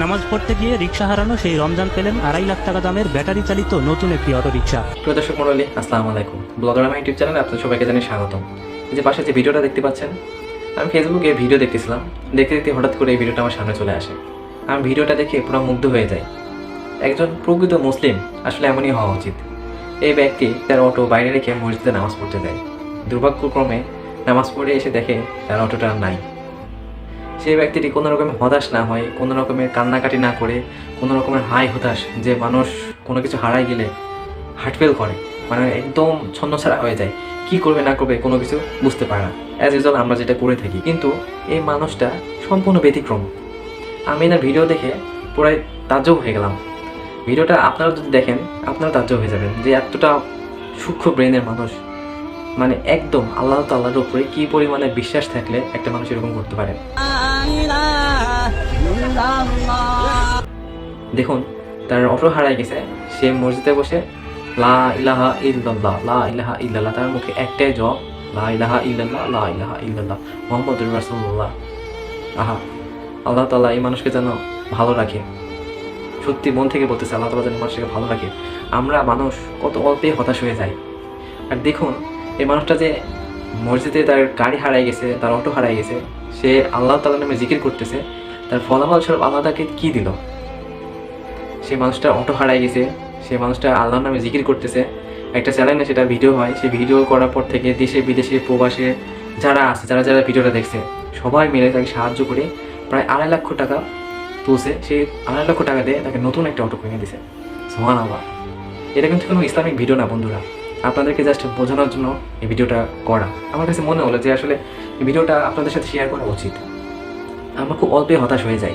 নামাজ পড়তে গিয়ে রিক্সা হারানো সেই রমজান পেলেন আড়াই লাখ টাকা দামের ব্যাটারি চালিত নতুন একটি অটো রিক্সা প্রিয় দর্শক মন্ডলী আসসালামু আলাইকুম। ব্লগার আমার ইউটিউব চ্যানেলে আপনাদের সবাইকে জানিয়ে স্বাগতম। যে পাশে যে ভিডিওটা দেখতে পাচ্ছেন, আমি ফেসবুকে ভিডিও দেখতেছিলাম। দেখতে দেখতে হঠাৎ করে এই ভিডিওটা আমার সামনে চলে আসে। আমি ভিডিওটা দেখে পুরো মুগ্ধ হয়ে যাই। একজন প্রকৃত মুসলিম আসলে এমনই হওয়া উচিত। এই ব্যক্তি তার অটো বাইরে রেখে মসজিদে নামাজ পড়তে যায়। দুর্ভাগ্যক্রমে নামাজ পড়ে এসে দেখে তার অটোটা নাই। সেই ব্যক্তিটি কোনো রকমের হতাশ না হয়, কোনো রকমের কান্নাকাটি না করে, কোনো রকমের হাই হতাশ যে মানুষ কোনো কিছু হারাই গেলে হার্টফেল করে মানে একদম ছন্নছাড়া হয়ে যায়। কি করবে, না করবে কোনো কিছু বুঝতে পারে না। অ্যাজ ইউজুয়াল আমরা যেটা করে থাকি। কিন্তু এই মানুষটা সম্পূর্ণ ব্যতিক্রম। আমি না ভিডিও দেখে পুরাই তাজ্জব হয়ে গেলাম। ভিডিওটা আপনারা যদি দেখেন, আপনারা তাজ্জব হয়ে যাবেন যে এতটা সূক্ষ্ম ব্রেনের মানুষ। মানে একদম আল্লাহ তাল্লাহর উপরে কি পরিমাণে বিশ্বাস থাকলে একটা মানুষ এরকম করতে পারে। দেখুন, তার অটো হারাই গেছে। সে মসজিদে বসে, লা ইলাহা ইল্লাল্লাহ, লা ইলাহা ইল্লাল্লাহ তার মুখে একটাই জব লা ইলাহা ইল্লাল্লাহ, লা ইলাহা ইল্লাল্লাহ মোহাম্মদুর রাসূলুল্লাহ। আহা, আল্লাহ তাআলা এই মানুষকে যেন ভালো রাখে। সত্যি মন থেকে বলতেছে, আল্লাহ তাআলা যেন মানুষকে ভালো রাখে। আমরা মানুষ কত অল্পে হতাশ হয়ে যাই। আর দেখুন, এই মানুষটা যে মসজিদে তার গাড়ি হারাই গেছে, তার অটো হারাই গেছে। সে আল্লাহ তাআলার নামে জিকির করতেছে। তার ফলাফল স্বরূপ আল্লাহ তাকে কি দিল? সেই মানুষটা অটো হারাই গেছে সেই মানুষটা আল্লাহর নামে জিকির করতেছে। একটা চ্যানেলে সেটা ভিডিও হয়। সেই ভিডিও করার পর থেকে দেশে, বিদেশে, প্রবাসে যারা আছে, যারা যারা ভিডিওটা দেখছে, সবাই মিলে তাকে সাহায্য করে প্রায় আড়াই লক্ষ টাকা তুলছে। সেই আড়াই লক্ষ টাকা দিয়ে তাকে নতুন একটা অটো কিনে দিছে। সোহান আল্লাহ এটা কিন্তু কোনো ইসলামিক ভিডিও না, বন্ধুরা। আপনাদেরকে জাস্ট বোঝানোর জন্য এই ভিডিওটা করা। আমার কাছে মনে হলো যে আসলে এই ভিডিওটা আপনাদের সাথে শেয়ার করা উচিত। আমরা খুব অল্পে হতাশ হয়ে যাই।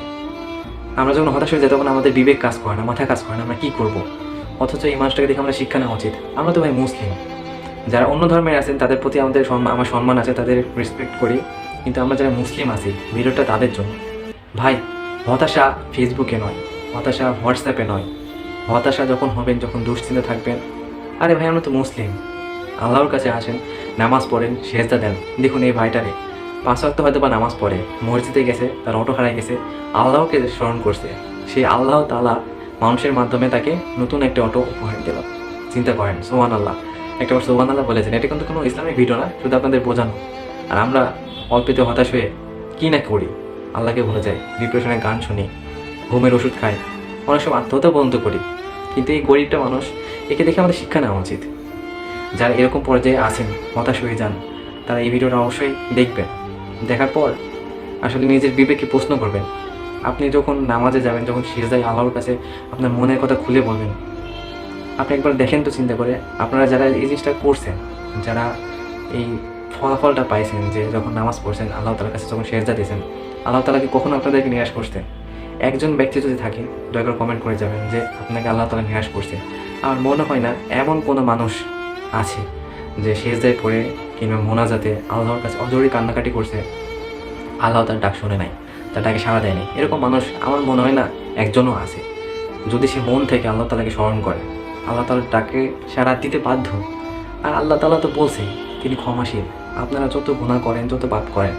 আমরা যখন হতাশ হয়ে যাই, তখন আমাদের বিবেক কাজ করে না, মাথা কাজ করে না, আমরা কী করব? অথচ এই মানুষটাকে দেখে আমরা শিক্ষা নেওয়া উচিত। আমরা তো ভাই মুসলিম। যারা অন্য ধর্মের আছেন, তাদের প্রতি আমাদের আমার সম্মান আছে, তাদের রেসপেক্ট করি। কিন্তু আমরা যারা মুসলিম আছি, ভিডিওটা তাদের জন্য। ভাই, হতাশা ফেসবুকে নয়, হতাশা হোয়াটসঅ্যাপে নয়। হতাশা যখন হবেন, যখন দুশ্চিন্তা থাকবেন আরে ভাই, আমরা তো মুসলিম। আল্লাহর কাছে আসেন, নামাজ পড়েন, সেজদা দেন। দেখুন এই ভাইটারে, পাঁচ ওয়াক্ত হয়তো বা নামাজ পড়ে, মসজিদে গেছে, তার অটো হারাই গেছে, আল্লাহকে স্মরণ করছে। সেই আল্লাহ তালা মানুষের মাধ্যমে তাকে নতুন একটা অটো উপহার দিল। চিন্তা করেন সোহান আল্লাহ একটা বার সোহান আল্লাহ বলেছেন, এটা কিন্তু কোনো ইসলামিক ভিডিও না, শুধু আপনাদের বোঝানো। আর আমরা অল্পেতে হতাশ হয়ে কী না করি? আল্লাহকে ভুলে যাই ডিপ্রেশনের গান শুনি, ঘুমের ওষুধ খাই, অনেক সময় আত্মহত্যা বন্ধ করি। কিন্তু এই গরিবটা মানুষ একে দেখে আমাদের শিক্ষা নেওয়া উচিত। যারা এরকম পর্যায়ে আছেন, হতাশ হয়ে যান, তারা এই ভিডিওটা অবশ্যই দেখবেন। দেখার পর আসলে নিজের বিবেককে প্রশ্ন করবেন, আপনি যখন নামাজে যাবেন, যখন সিজদায় আল্লাহর কাছে আপনার মনের কথা খুলে বলবেন, আপনি একবার দেখেন তো চিন্তা করে, আপনারা যারা এই জিনিসটা করছেন, যারা এই ফলাফলটা পাইছেন যে যখন নামাজ পড়ছেন, আল্লাহ তালার কাছে যখন সেজদা দিয়েছেন, আল্লাহ তালাকে কখনো আপনাদেরকে নিরাশ করছেন? একজন ব্যক্তি যদি থাকে, দয়া করে কমেন্ট করে যাবেন যে আপনাকে আল্লাহ তালা নিরাশ করছে। আমার মনে হয় না এমন কোনো মানুষ আছে যে সেজদায় পড়ে কিংবা মোনাজাতে আল্লাহর কাছে অজরি কান্নাকাটি করছে। আল্লাহ তার ডাক শুনে নাই, তার ডাকে সাড়া দেয়নি। এরকম মানুষ আমার মনে হয় না একজনও আছে। যদি সে মন থেকে আল্লাহ তালাকে স্মরণ করে, আল্লাহ তালার ডাকে সাড়া দিতে বাধ্য। আর আল্লাহ তালা তো বলছে, তিনি ক্ষমাশীল। আপনারা যত গুণা করেন, যত পাপ করেন,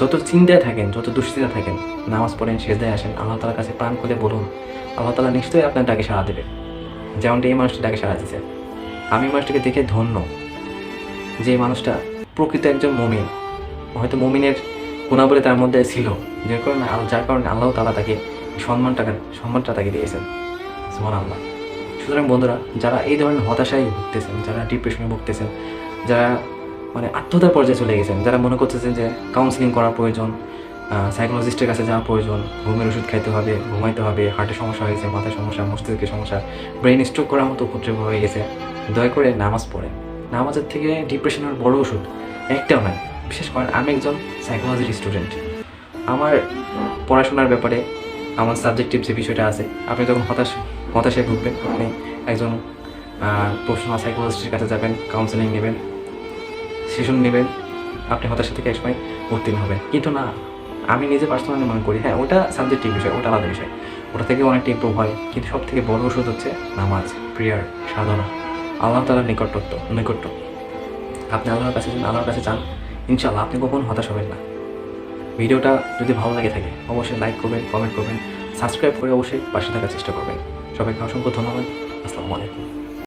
যত চিন্তায় থাকেন, যত দুশ্চিন্তা থাকেন, নামাজ পড়েন, সেজদায় আসেন, আল্লাহ তালার কাছে প্রাণ খুলে বলুন। আল্লাহ তালা নিশ্চয়ই আপনার ডাকে সাড়া দেবে যেমনটা এই মানুষটা ডাকে সাড়া দিচ্ছে আমি মানুষটাকে দেখে ধন্য যে মানুষটা প্রকৃত একজন মমিন। হয়তো মমিনের গুণাবলী তার মধ্যে ছিল, যে কারণে যার কারণে আল্লাহ তালা তাকে সম্মানটা সম্মানটা তাকে দিয়েছেন। সুমান আল্লাহ সুতরাং বন্ধুরা, যারা এই ধরনের হতাশায় ভুগতেছেন, যারা ডিপ্রেশনে ভুগতেছেন, যারা মানে আত্মহত্যার পর্যায়ে চলে গেছেন, যারা মনে করতেছেন যে কাউন্সিলিং করার প্রয়োজন সাইকোলজিস্টের কাছে যাওয়া প্রয়োজন। ঘুমের ওষুধ খাইতে হবে, ঘুমাইতে হবে, হার্টের সমস্যা হয়েছে মাথার সমস্যা, মস্তিষ্কের সমস্যা ব্রেন স্ট্রোক করার মতো উপদ্রব হয়ে গেছে। দয়া করে নামাজ পড়ে নামাজের থেকে ডিপ্রেশনের বড় ওষুধ একটাও নয়, বিশেষ করে আমি একজন সাইকোলজির স্টুডেন্ট আমার পড়াশোনার ব্যাপারে আমার সাবজেক্টিভ যে বিষয়টা আছে, আপনি যখন হতাশ, হতাশায় ভুগবেন, আপনি একজন প্রফেশনাল সাইকোলজিস্টের কাছে যাবেন কাউন্সেলিং নেবেন সেশন নেবেন, আপনি হতাশা থেকে একসময় উত্তীর্ণ হবেন। কিন্তু না আমি নিজে পার্সোনালি মনে করি হ্যাঁ ওটা সাবজেক্টিভ বিষয়, ওটা আলাদা বিষয়। ওটা থেকে অনেকটা ইম্প্রুভ হয়, কিন্তু সব থেকে বড় ওষুধ হচ্ছে নামাজ প্রেয়ার সাধনা। আল্লাহ তালার নিকটত্ব নৈকট্য আপনি আল্লাহর কাছে আল্লাহর কাছে চান ইনশাল্লাহ আপনি কখনো হতাশ হবেন না। ভিডিওটা যদি ভালো লাগে থাকে, অবশ্যই লাইক করবেন কমেন্ট করবেন সাবস্ক্রাইব করে অবশ্যই পাশে থাকার চেষ্টা করবেন। সবাইকে অসংখ্য ধন্যবাদ। আসসালামু আলাইকুম।